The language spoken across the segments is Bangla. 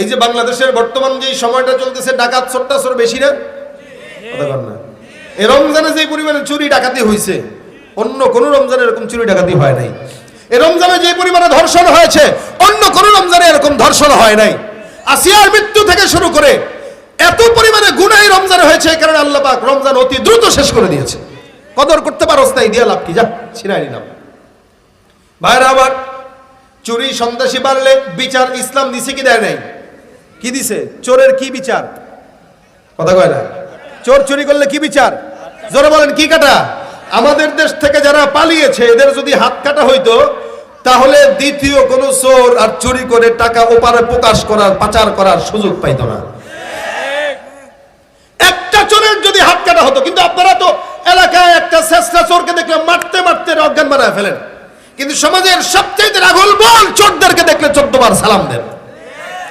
এই যে বাংলাদেশের বর্তমান যে সময়টা চলতেছে, ডাকাত সট্টাসর বেশি না? না। এই রমজানে যে পরিমাণে চুরি ডাকাতি হয়েছে অন্য কোন রমজানে এরকম চুরি ডাকাতি হয় নাই। এ রমজানে যে পরিমাণে ধর্ষণ হয়েছে, অন্য কোন রমজানে এরকম ধর্ষণ হয় নাই। আসিয়ার মৃত্যু থেকে শুরু করে এত পরিমাণে গুনাই রমজানে হয়েছে কারণে আল্লাহ পাক রমজান অতি দ্রুত শেষ করে দিয়েছে। কদর করতে পারোস নাই, দিয়া লাভ কি? যা, ছিনাই নিলাম। ভাইরা আমার, চুরি সন্ত্রাসী বাড়লে বিচার ইসলাম দিছে কি দেয় নাই? কি দিছে? চোরের কি বিচার? কথা কয় না। চোর চুরি করলে কি বিচার? জোরে বলেন, কি কাটা? আমাদের দেশ থেকে যারা পালিয়েছে, এদের যদি হাত কাটা হইতো, তাহলে দ্বিতীয় কোন চোর আর চুরি করে টাকা ওপারে প্রকাশ করার, পাচার করার সুযোগ পাইতো না। একটা চোরের যদি হাত কাটা হতো, কিন্তু আপনারা তো এলাকায় একটা চেষ্টা চোরকে দেখলে মারতে মারতে অজ্ঞান বানায় ফেলেন। কিন্তু সমাজের সবচেয়ে রাগুল বল চোরদেরকে দেখলে চোদ্দ বার সালাম দেন।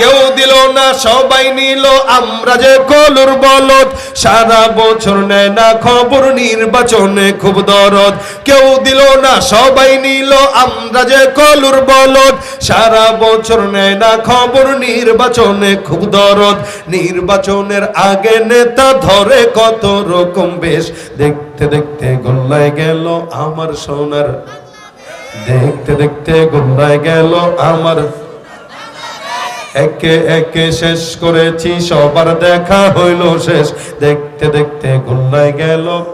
কেউ দিল না, সবাই নিল। আমরা যে কলুর বলদ, সারা বছর নেয় না খবর নির্বাচনে খুব দরদ। কেউ দিল না, সবাই নিল, আমরা যে কলুর বলদ, সারা বছর নেয় না খবর নির্বাচনে খুব দরদ। নির্বাচনের আগে নেতা ধরে কত রকম বেশ। দেখতে দেখতে গোল্লায় গেল আমার সোনার, দেখতে দেখতে গোল্লায় গেল আমার একে একে শেষ করেছি, সবার দেখা হইল শেষ। দেখতে দেখতে গোল্লায় গেল।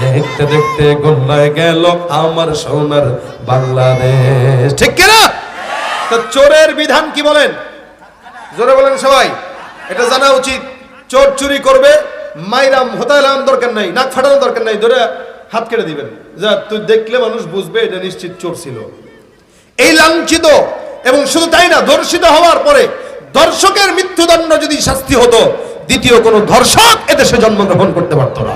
দেখতে দেখতে গোল্লায় গেল আমার সোনার বাংলাদেশ। ঠিক কিনা? তো চোরের বিধান কি বলেন? জোরে বলেন সবাই। এটা জানা উচিত। চোর চুরি করবে মাইরাম হতাইলাম দরকার নাই, নাক ফাটানো দরকার নাই, ধরে হাত কেটে দিবেন। যা, তুই দেখলে মানুষ বুঝবে এটা নিশ্চিত চোর ছিল। এই লাঞ্ছিত এবং শুধু তাই না ধর্ষিত হওয়ার পরে দর্শকের মৃত্যুদণ্ড যদি শাস্তি হতো, দ্বিতীয় কোনো ধর্ষক এদেশে জন্মগ্রহণ করতে পারত না।